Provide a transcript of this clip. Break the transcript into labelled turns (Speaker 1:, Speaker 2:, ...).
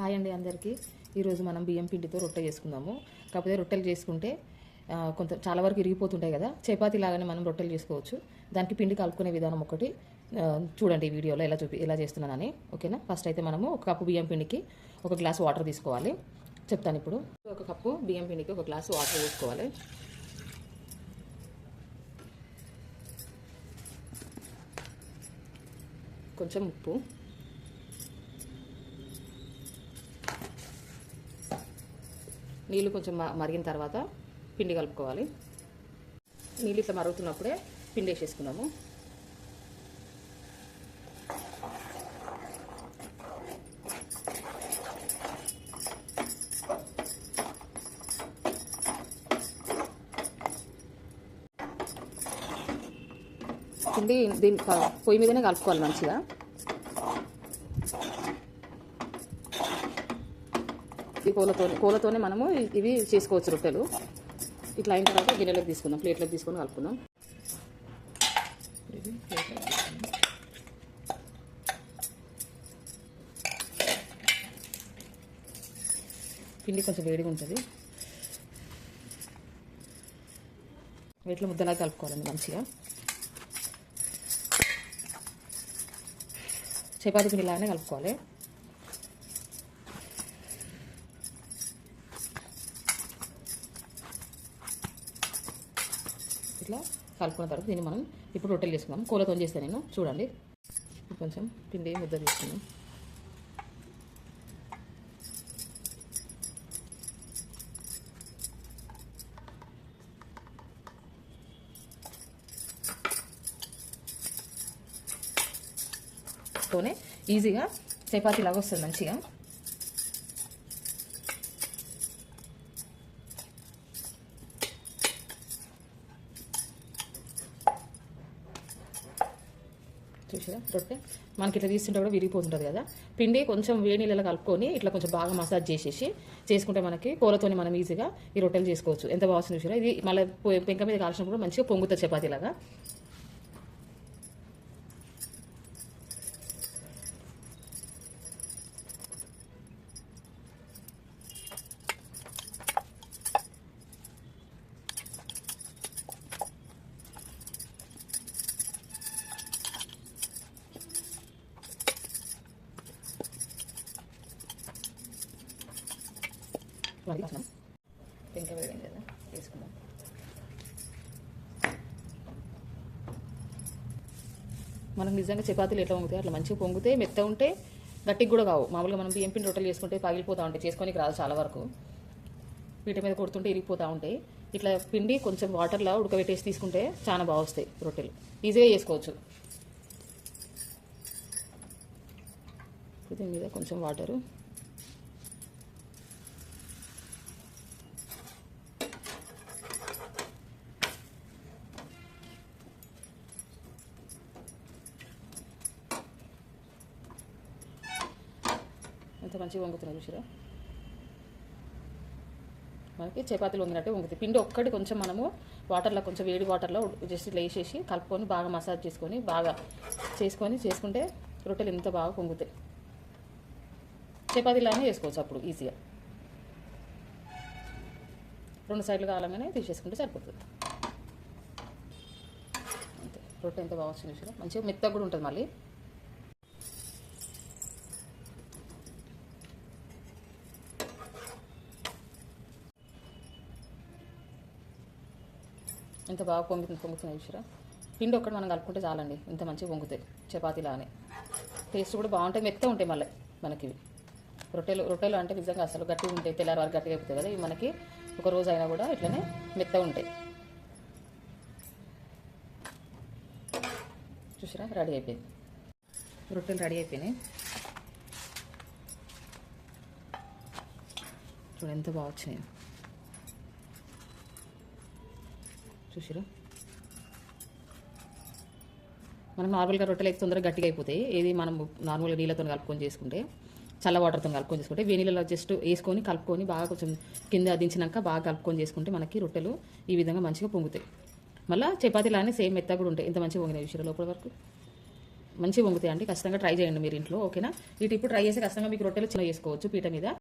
Speaker 1: Hi అండి అందరికీ. ఈరోజు మనం బియ్యం పిండితో రొట్టె చేసుకుందాము. కాకపోతే రొట్టెలు చేసుకుంటే కొంత చాలా వరకు ఇరిగిపోతుంటాయి కదా. చపాతి లాగానే మనం రొట్టెలు చేసుకోవచ్చు. దానికి పిండి కలుపుకునే విధానం ఒకటి చూడండి ఈ వీడియోలో ఎలా చూపి ఎలా చేస్తున్నానని. ఓకేనా? ఫస్ట్ అయితే మనము ఒక కప్పు బియ్యం పిండికి ఒక గ్లాస్ వాటర్ తీసుకోవాలి. చెప్తాను ఇప్పుడు. ఒక కప్పు బియ్యం పిండికి ఒక గ్లాస్ వాటర్ తీసుకోవాలి. కొంచెం ఉప్పు. నీళ్ళు కొంచెం మరిగిన తర్వాత పిండి కలుపుకోవాలి. నీళ్ళు ఇట్లా మరుగుతున్నప్పుడే పిండి వేసేసుకున్నాము పిండి దీని పొయ్యి మీదనే కలుపుకోవాలి మంచిగా. ఈ పూలతో పూలతోనే మనము ఇవి చేసుకోవచ్చు రొట్టెలు. ఇట్లా అయిన తర్వాత గిన్నెలోకి తీసుకుందాం. ప్లేట్లోకి తీసుకొని కలుపుకుందాం. పిండి కొంచెం వేడిగా ఉంటుంది. వీటిలో ముద్దలా కలుపుకోవాలండి మంచిగా. చపాతీ పిండి లాగానే కలుపుకోవాలి. ఇట్లా కలుపుకున్న తర్వాత దీన్ని మనం ఇప్పుడు రొట్టెలు చేసుకుందాం. కూలతో చేస్తాను నేను. చూడండి. కొంచెం పిండి ముద్ద తీసుకున్నాం తోనే ఈజీగా చపాతీ లాగా వస్తుంది మంచిగా. చూసారా రొట్టె. మనకి ఇట్లా తీస్తుంటే కూడా విరిగిపోతుంటుంది కదా. పిండి కొంచెం వేడి నీళ్ళలో కలుపుకొని ఇట్లా కొంచెం బాగా మసాజ్ చేసేసి చేసుకుంటే మనకి కూరతోని మనం ఈజీగా ఈ రొట్టెలు చేసుకోవచ్చు. ఎంత బాగుంది చూసారా ఇది మళ్ళీ పెంక మీద కాల్చినప్పుడు మంచిగా పొంగుతుంది చపాతీలాగా. వాడి వేడింది కదా వేసుకుందాం మనకు నిజంగా చపాతీలు ఎట్లా పొంగుతాయి అట్లా మంచిగా పొంగితే మెత్త ఉంటే గట్టిగా కూడా కావు. మామూలుగా మనం బియ్యం పిండి రొట్టెలు చేసుకుంటే పగిలిపోతూ ఉంటాయి చేసుకోనికి రాదు చాలా వరకు. వీటి మీద కొడుతుంటే ఇరిగిపోతూ ఉంటాయి. ఇట్లా పిండి కొంచెం వాటర్లో ఉడకబెట్టేసి తీసుకుంటే చాలా బాగా వస్తాయి రొట్టెలు. ఈజీగా చేసుకోవచ్చు. దీని మీద కొంచెం వాటరు ఎంత మంచిగా వంగుతున్నాయి చూసిరా? మనకి చపాతీలు వంగినట్టే వంగుతాయి. పిండి ఒక్కటి కొంచెం మనము వాటర్లో కొంచెం వేడి వాటర్లో జస్ట్ ఇట్లా వేసేసి కలుపుకొని బాగా మసాజ్ చేసుకొని బాగా చేసుకొని చేసుకుంటే రొట్టెలు ఎంత బాగా పొంగుతాయి. చపాతీలానే చేసుకోవచ్చు అప్పుడు ఈజీగా రెండు సైడ్లు కావాలంగానే తీసేసుకుంటే సరిపోతుంది. అంతే. రొట్టె ఎంత బాగా వచ్చింది చూసారా? మంచిగా మెత్తగా కూడా ఉంటుంది మళ్ళీ. ఎంత బాగా పొంగుతుంది పొంగుతున్నాయి చూసారా పిండి ఒక్కటి మనం కలుపుకుంటే చాలండి. ఇంత మంచిగా పొంగుతాయి. చపాతీలానే. టేస్ట్ కూడా బాగుంటాయి మెత్త ఉంటాయి మళ్ళీ మనకి ఇవి. రొట్టెలు రొట్టెలు అంటే నిజంగా అసలు గట్టిగా ఉంటాయి తెల్లారి వరకు గట్టిగా అయిపోతాయి కదా. ఇవి మనకి ఒక రోజు అయినా కూడా ఇట్లనే మెత్త ఉంటాయి. చూసారా? రెడీ అయిపోయింది. రొట్టెలు రెడీ అయిపోయినాయి. చూడు ఎంత బాగా వచ్చినాయి. చూసిరా? మనం నార్మల్గా రొట్టెలు అయితే తొందరగా గట్టిగా అయిపోతాయి. ఏది మనం నార్మల్గా నీళ్ళతో కలుపుకొని చేసుకుంటే చల్ల వాటర్తో కలుపుకొని చేసుకుంటే వేడి నీళ్ళలో జస్ట్ వేసుకొని కలుపుకొని బాగా కొంచెం కింద దించినాక బాగా కలుపుకొని చేసుకుంటే మనకి రొట్టెలు ఈ విధంగా మంచిగా పొంగుతాయి. మళ్ళీ చపాతీలానే సేమ్ మెత్తగా కూడా ఉంటాయి. ఇంత మంచిగా పొంగినాయి విషయంలో లోపల వరకు? మంచిగా పొంగుతాయి అండి ఖచ్చితంగా ట్రై చేయండి మీరు ఇంట్లో ఓకేనా? వీటి ఇప్పుడు ట్రై చేసి ఖచ్చితంగా మీకు రొట్టెలు చిన్న చేసుకోవచ్చు పీట మీద.